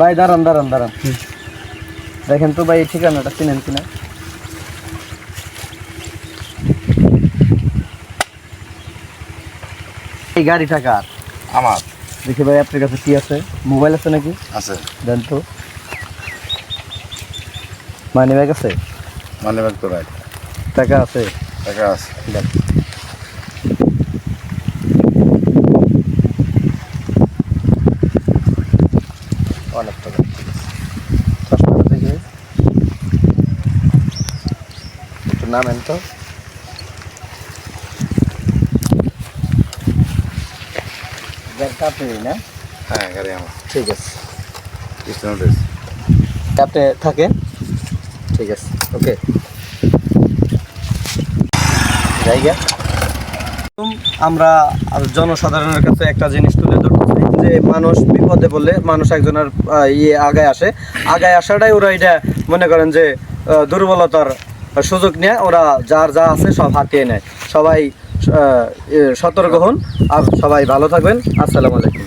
ভাই দাঁড়ান দাঁড়ান দাঁড়ান। দেখেন তো ভাই এই ঠিকানাটা চিনেন কিনা? এই গাড়িটা কার? আমার। দেখি ভাই আপনার কাছে কি আছে? মোবাইল আছে নাকি? আছে। দেন তো। মানি ব্যাগ আছে? মানে ব্যাগ তো টাকা আছে? টাকা আছে। দেন অনেক টাকা। চশমাটা দেখি একটু নামেন তো। আপনারই না হ্যাঁ? গাড়ি আমার। ঠিক আছে। আপনি থাকেন? ঠিক আছে। ওকে। জায়গা? আমরা জনসাধারণের কাছে একটা জিনিস তুলে ধরতে যে মানুষ বিপদে পড়লে মানুষ একজনের ইয়ে আগায় আসে। আগায় আসাটাই ওরা এটা মনে করেন যে দুর্বলতার সুযোগ নিয়ে। ওরা যার যা আছে সব হাতিয়ে নেয়। সবাই সতর্ক হন। আর সবাই ভালো থাকবেন। আসসালামু আলাইকুম।